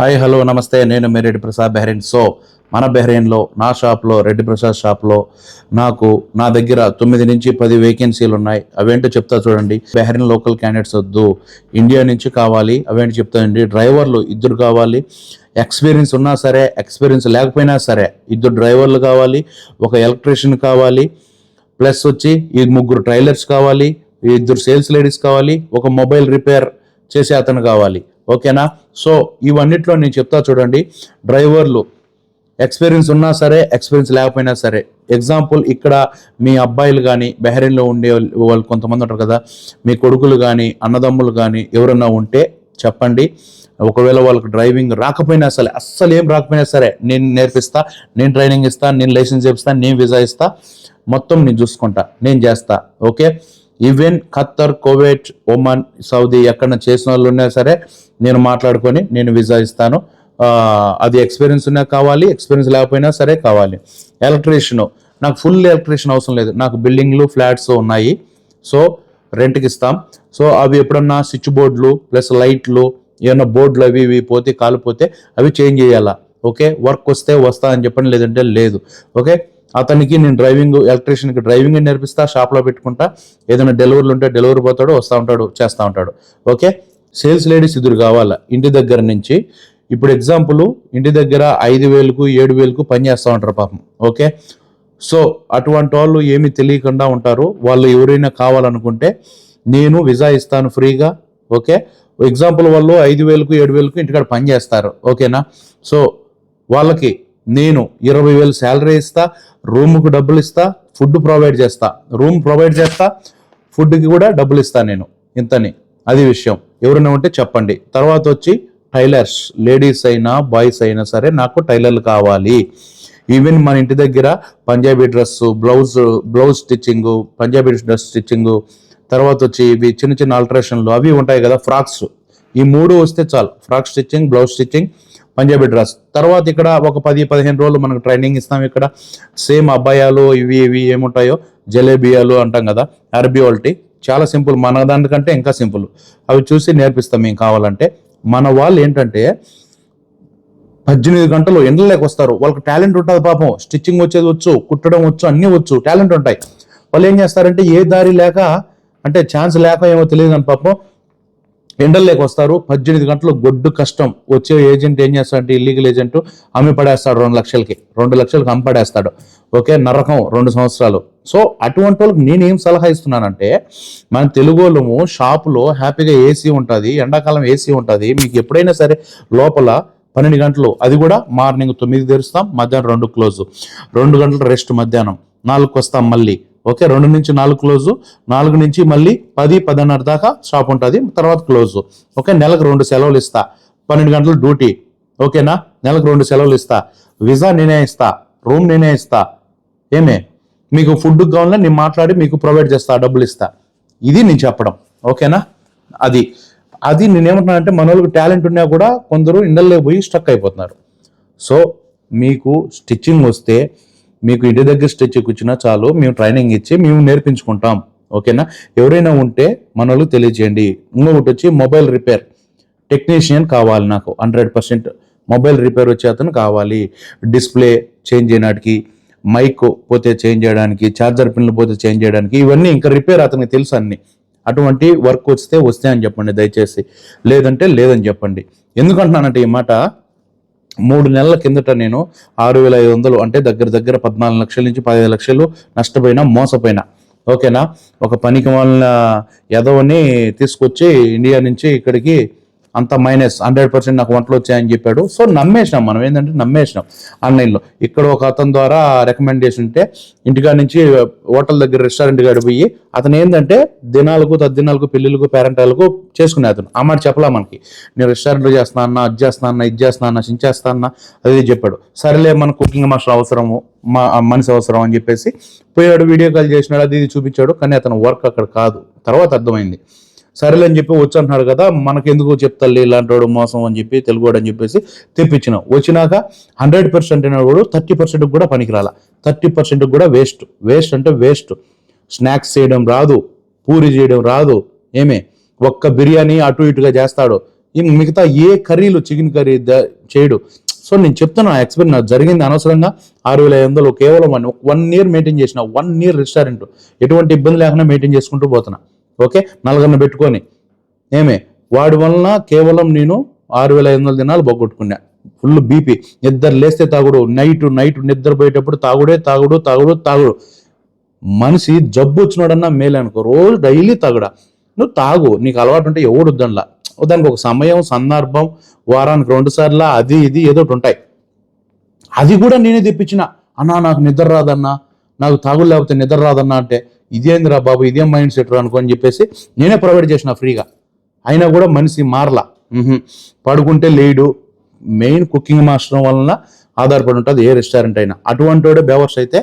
Hi hello నమస్తే. నేను మీ రెడ్డి ప్రసాద్ బెహ్రెయిన్ సో మన బెహ్రెయిన్లో నా షాప్లో రెడ్డి ప్రసాద్ షాప్లో నాకు నా దగ్గర తొమ్మిది నుంచి పది వేకెన్సీలు ఉన్నాయి. అవేంటో చెప్తా చూడండి. బెహ్రెయిన్ లోకల్ క్యాండిడేట్స్ వద్దు. ఇండియా నుంచి కావాలి. అవేంటి చెప్తానండి డ్రైవర్లు ఇద్దరు కావాలి. ఎక్స్పీరియన్స్ ఉన్నా సరే ఎక్స్పీరియన్స్ లేకపోయినా సరే ఇద్దరు డ్రైవర్లు కావాలి. ఒక ఎలక్ట్రీషియన్ కావాలి. ప్లస్ వచ్చి ఈ ముగ్గురు ట్రైలర్స్ కావాలి. ఇద్దరు సేల్స్ లేడీస్ కావాలి. ఒక మొబైల్ రిపేర్ చేసే అతను కావాలి. ఓకేనా? సో ఇవన్నిట్లో నేను చెప్తా చూడండి డ్రైవర్లు ఎక్స్పీరియన్స్ ఉన్నా సరే ఎక్స్పీరియన్స్ లేకపోయినా సరే. ఎగ్జాంపుల్ ఇక్కడ మీ అబ్బాయిలు కానీ బెహరీన్లో ఉండే వాళ్ళు కొంతమంది ఉంటారు కదా మీ కొడుకులు కానీ అన్నదమ్ములు కానీ ఎవరన్నా ఉంటే చెప్పండి. ఒకవేళ వాళ్ళకి డ్రైవింగ్ రాకపోయినా సరే అస్సలు ఏం రాకపోయినా సరే నేను నేర్పిస్తా నేను ట్రైనింగ్ ఇస్తా నేను లైసెన్స్ చేపిస్తా నేను వీసా ఇస్తా మొత్తం నేను చూసుకుంటా నేను చేస్తా. Okay? Even Qatar Kuwait Oman Saudi ఎక్కడ చేసిన వాళ్ళు ఉన్నా సరే నేను మాట్లాడుకొని నేను వీసా ఇస్తాను. అది ఎక్స్పీరియన్స్ ఉన్నా కావాలి ఎక్స్పీరియన్స్ లేకపోయినా సరే కావాలి. ఎలక్ట్రీషియన్ నాకు ఫుల్ ఎలక్ట్రీషియన్ అవసరం లేదు. నాకు బిల్డింగ్లు ఫ్లాట్స్ ఉన్నాయి. సో రెంట్కి ఇస్తాం. సో అవి ఎప్పుడన్నా స్విచ్ బోర్డులు ప్లస్ లైట్లు ఏమైనా బోర్డులు అవి ఇవి పోతే కాలిపోతే అవి చేంజ్ చేయాలా? ఓకే వర్క్ వస్తే వస్తా అని చెప్పండి లేదంటే లేదు. ఓకే అతనికి నేను డ్రైవింగ్ ఎలక్ట్రీషియన్కి డ్రైవింగ్ నేర్పిస్తా షాప్లో పెట్టుకుంటా. ఏదైనా డెలివరీలు ఉంటే డెలివరీ పోతాడు వస్తూ ఉంటాడు చేస్తూ ఉంటాడు. ఓకే? సేల్స్ లేడీస్ ఇద్దరు కావాలా? ఇంటి దగ్గర నుంచి. ఇప్పుడు ఎగ్జాంపుల్ ఇంటి దగ్గర ఐదు వేలకు ఏడు వేలకు పని చేస్తూ ఉంటారు పాపం. ఓకే? సో అటువంటి వాళ్ళు ఏమీ తెలియకుండా ఉంటారు. వాళ్ళు ఎవరైనా కావాలనుకుంటే నేను విజా ఇస్తాను ఫ్రీగా. ఓకే? ఎగ్జాంపుల్ వాళ్ళు ఐదు వేలకు ఏడు వేలకు ఇంటికాడ పని చేస్తారు. ఓకేనా? సో వాళ్ళకి నేను ఇరవై వేలు శాలరీ ఇస్తా రూమ్కు డబ్బులు ఇస్తా ఫుడ్ ప్రొవైడ్ చేస్తా. రూమ్ ప్రొవైడ్ చేస్తా ఫుడ్కి కూడా డబ్బులు ఇస్తా నేను ఇంతని. అది విషయం. ఎవరైనా ఉంటే చెప్పండి. తర్వాత వచ్చి టైలర్స్ లేడీస్ అయినా బాయ్స్ అయినా సరే నాకు టైలర్లు కావాలి. ఈవెన్ మన ఇంటి దగ్గర Punjabi dress blouse blouse stitching Punjabi dress stitching తర్వాత వచ్చి ఇవి చిన్న చిన్న ఆల్టరేషన్లు అవి ఉంటాయి కదా ఫ్రాక్స్. ఈ మూడు వస్తే చాలు. Frock stitching blouse stitching Punjabi dress. తర్వాత ఇక్కడ ఒక పది పదిహేను రోజులు మనకు ట్రైనింగ్ ఇస్తాం ఇక్కడ. సేమ్ అబ్బాయాలు ఇవి ఇవి ఏముంటాయో? జలేబియాలు అంటాం కదా అరబీ వాళ్ళటి చాలా సింపుల్ మన దానికంటే ఇంకా సింపుల్. అవి చూసి నేర్పిస్తాం మేము కావాలంటే. మన వాళ్ళు ఏంటంటే పద్దెనిమిది గంటలు ఎండలోకి వస్తారు. వాళ్ళకి టాలెంట్ ఉంటుంది పాపం. స్టిచ్చింగ్ వచ్చేది వచ్చు కుట్టడం వచ్చు అన్నీ వచ్చు టాలెంట్ ఉంటాయి. వాళ్ళు ఏం చేస్తారంటే ఏ దారి లేక అంటే ఛాన్స్ లేక ఏమో తెలియదు అని పాపం ఎండల్లోకి వస్తారు. పద్దెనిమిది గంటలు గొడ్డు కష్టం. వచ్చే ఏజెంట్ ఏం చేస్తాడంటే ఇల్లీగల్ ఏజెంట్ అమ్మి పడేస్తాడు రెండు లక్షలకి. రెండు లక్షలకి అమ్మి పడేస్తాడు. ఓకే నరకం రెండు సంవత్సరాలు. సో అటువంటి వాళ్ళకి నేనేం సలహా ఇస్తున్నానంటే మన తెలుగు వాళ్ళము షాపులో హ్యాపీగా ఏసీ ఉంటుంది ఎండాకాలం ఏసీ ఉంటుంది. మీకు ఎప్పుడైనా సరే లోపల పన్నెండు గంటలు అది కూడా మార్నింగ్ తొమ్మిది తెరుస్తాం మధ్యాహ్నం రెండు క్లోజ్. రెండు గంటలు రెస్ట్ మధ్యాహ్నం. నాలుగుకి వస్తాం మళ్ళీ. ఓకే రెండు నుంచి నాలుగు క్లోజ్ నాలుగు నుంచి మళ్ళీ పది పదిన్నర దాకా షాప్ ఉంటుంది తర్వాత క్లోజ్. ఓకే నెలకు రెండు సెలవులు ఇస్తా. పన్నెండు గంటల డ్యూటీ. ఓకేనా? నెలకు రెండు సెలవులు ఇస్తా. వీసా నేనే ఇస్తా. రూమ్ నేనే ఇస్తా. ఏమే? మీకు ఫుడ్ కావాలన్నా నేను మాట్లాడి మీకు ప్రొవైడ్ చేస్తా డబ్బులు ఇస్తా. ఇది నేను చెప్పడం. ఓకేనా? అది. అది నేనేమంటున్నానంటే మన వాళ్ళకి టాలెంట్ ఉన్నా కూడా కొందరు ఇండల్లో పోయి స్టక్ అయిపోతున్నారు. సో మీకు స్టిచ్చింగ్ వస్తే మీకు ఇంటి దగ్గర స్టిచ్చింగ్ వచ్చినా చాలు మేము ట్రైనింగ్ ఇచ్చి మేము నేర్పించుకుంటాం. ఓకేనా? ఎవరైనా ఉంటే మనల్ని తెలియజేయండి. ఇంకొకటి వచ్చి మొబైల్ రిపేర్ టెక్నీషియన్ కావాలి నాకు హండ్రెడ్ పర్సెంట్ మొబైల్ రిపేర్ వచ్చే అతను కావాలి. డిస్ప్లే చేంజ్ చేయడానికి మైక్ పోతే చేంజ్ చేయడానికి ఛార్జర్ పిన్లు పోతే చేంజ్ చేయడానికి ఇవన్నీ ఇంకా రిపేర్ అతనికి తెలుసు అన్ని. అటువంటి వర్క్ వస్తే వస్తే అని చెప్పండి దయచేసి. లేదంటే లేదని చెప్పండి. ఎందుకంటున్నానంటే ఈ మాట మూడు నెలల కిందట నేను ఆరు వేల ఐదు వందలు అంటే దగ్గర దగ్గర పద్నాలుగు లక్షల నుంచి పదిహేను లక్షలు నష్టపోయినా మోసపోయినా. ఓకేనా? ఒక పనికి వాళ్ళ యదవని తీసుకొచ్చి ఇండియా నుంచి ఇక్కడికి అంత మైనస్ హండ్రెడ్ పర్సెంట్ నాకు వంటలు వచ్చాయని చెప్పాడు. సో నమ్మేసినాం మనం. ఏంటంటే నమ్మేసినాం ఆన్లైన్లో ఇక్కడ ఒక అతని ద్వారా రికమెండేషన్ ఉంటే ఇంటికాడ నుంచి హోటల్ దగ్గర రెస్టారెంట్ కాడ పోయి అతను ఏంటంటే దినాలకు తద్దినాలకు పెళ్ళిళ్ళకు పేరెంటాలకు చేసుకునే అతను. ఆ మాట చెప్పలా మనకి. నేను రెస్టారెంట్లో చేస్తున్నా అన్న అది చేస్తున్నా అన్న ఇది చేస్తున్నా అన్న చించేస్తా అన్న అది ఇది చెప్పాడు. సరేలే మన కుకింగ్ మాస్టర్ అవసరము మా మనిషి అవసరం అని చెప్పేసి పోయాడు వీడియో కాల్ చేసినాడు అది ఇది చూపించాడు. కానీ అతను వర్క్ అక్కడ కాదు. తర్వాత అర్థమైంది. సరేలే అని చెప్పి వచ్చి అంటున్నాడు కదా మనకెందుకు చెప్తాలి ఇలాంటి వాడు మోసం అని చెప్పి తెలుగువాడు అని చెప్పేసి తెప్పించిన. వచ్చినాక హండ్రెడ్ పర్సెంట్ అనేవాడు థర్టీ పర్సెంట్ కూడా పనికిరాల. థర్టీ పర్సెంట్ కూడా వేస్ట్ వేస్ట్ అంటే వేస్ట్ స్నాక్స్ చేయడం రాదు పూరి చేయడం రాదు ఏమే? ఒక్క బిర్యానీ అటు ఇటుగా చేస్తాడు. మిగతా ఏ కర్రీలు చికెన్ కర్రీ చేయడు. సో నేను చెప్తున్నా ఎక్స్పీరియన్స్ నాకు జరిగింది అనవసరంగా. ఆరు వేల ఐదు వందలు కేవలం వన్ వన్ ఇయర్ మెయింటైన్ చేసిన వన్ ఇయర్ రెస్టారెంట్ ఎటువంటి ఇబ్బంది లేకుండా మెయింటైన్ చేసుకుంటూ పోతున్నా. ఓకే? నలుగురిని పెట్టుకొని. ఏమే? వాడి వలన కేవలం నేను ఆరు వేల ఐదు వందల దినాలు పోగొట్టుకున్నా. ఫుల్ బీపీ నిద్ర లేస్తే తాగుడు నైట్ నైట్ నిద్రపోయేటప్పుడు తాగుడే తాగుడు తాగుడు తాగుడు. మనిషి జబ్బు వచ్చినాడన్నా మేలే అనుకో. రోజు డైలీ తాగుడా. నువ్వు తాగు. నీకు అలవాటు ఉంటే ఎవడు వద్దనలా దానికి ఒక సమయం సందర్భం వారానికి రెండు సార్లు అది ఇది ఏదో ఒకటి ఉంటాయి. అది కూడా నేనే తెప్పించిన. అన్నా నాకు నిద్ర రాదన్నా. నాకు తాగులు లేకపోతే నిద్ర రాదన్నా అంటే ఇదేందిరా బాబు ఇదేం మైండ్ సెట్ రా అనుకో అని చెప్పేసి నేనే ప్రొవైడ్ చేసిన ఫ్రీగా. అయినా కూడా మనిషి మారలా. పడుకుంటే లేడు. మెయిన్ కుకింగ్ మాస్టర్ వలన ఆధారపడి ఉంటుంది ఏ రెస్టారెంట్ అయినా. అటువంటి వాడే బేవర్స్ అయితే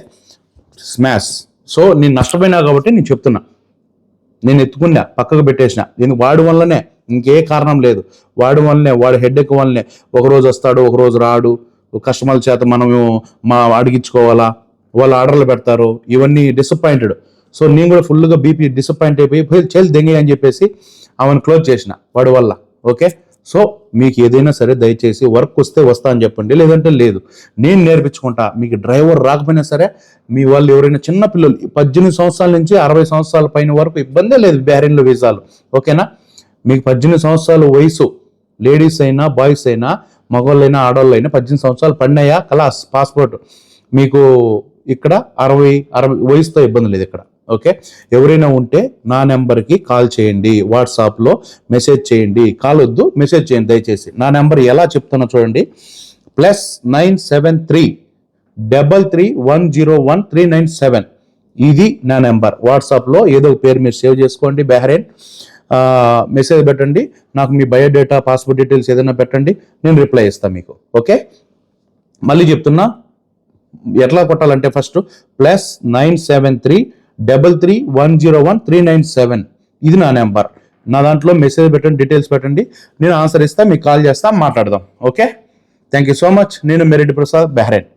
స్మాష్. సో నేను నష్టపోయినా కాబట్టి నేను చెప్తున్నా. నేను ఎత్తుకున్నా పక్కకు పెట్టేసిన. దీనికి వాడి వల్లనే ఇంకే కారణం లేదు. వాడి వల్లనే వాడి హెడ్ ఎక్ వల్లనే. ఒక రోజు వస్తాడు ఒకరోజు రాడు. కస్టమర్ల చేత మనము మా అడిగించుకోవాలా వాళ్ళు ఆర్డర్లు పెడతారు ఇవన్నీ డిసప్పాయింటెడ్ సో నేను కూడా ఫుల్గా బీపీ డిసప్పాయింట్ అయిపోయి పోయి చేసి దెంగి అని చెప్పేసి ఆమెను క్లోజ్ చేసిన వాడి వల్ల. ఓకే? సో మీకు ఏదైనా సరే దయచేసి వర్క్ వస్తే వస్తా అని చెప్పండి లేదంటే లేదు. నేను నేర్పించుకుంటా మీకు డ్రైవర్ రాకపోయినా సరే మీ వాళ్ళు ఎవరైనా చిన్న పిల్లలు పద్దెనిమిది సంవత్సరాల నుంచి అరవై సంవత్సరాల పైన వరకు ఇబ్బందే లేదు బ్యారెన్లో వీసాలు. ఓకేనా? మీకు పద్దెనిమిది సంవత్సరాల వయసు లేడీస్ అయినా బాయ్స్ అయినా మగవాళ్ళైనా ఆడవాళ్ళైనా పద్దెనిమిది సంవత్సరాలు పడినాయా? కలాస్ పాస్పోర్ట్. మీకు ఇక్కడ అరవై అరవై వయసుతో ఇబ్బంది లేదు ఇక్కడ. ఓకే? ఎవరైనా ఉంటే నా నెంబర్కి కాల్ చేయండి వాట్సాప్లో మెసేజ్ చేయండి. కాల్ వద్దు మెసేజ్ చేయండి దయచేసి. నా నెంబర్ ఎలా చెప్తున్నా చూడండి. Plus nine seven three double three one zero one three nine seven. ఇది నా నెంబర్. వాట్సాప్లో ఏదో ఒక పేరు మీరు సేవ్ చేసుకోండి బెహరైన్. మెసేజ్ పెట్టండి. నాకు మీ బయోడేటా పాస్పోర్ట్ డీటెయిల్స్ ఏదైనా పెట్టండి. నేను రిప్లై ఇస్తాను మీకు. ఓకే? మళ్ళీ చెప్తున్నా ఎట్లా కొట్టాలంటే first plus nine seven three double three one zero one three nine seven ఇది నా నెంబర్ నా దాంట్లో మెసేజ్ పెట్టండి డీటెయిల్స్ పెట్టండి. నేను ఆన్సర్ ఇస్తా మీకు కాల్ చేస్తా మాట్లాడదాం. Okay thank you so much నేను మెరెడ్డి ప్రసాద్ బెహ్రైన్.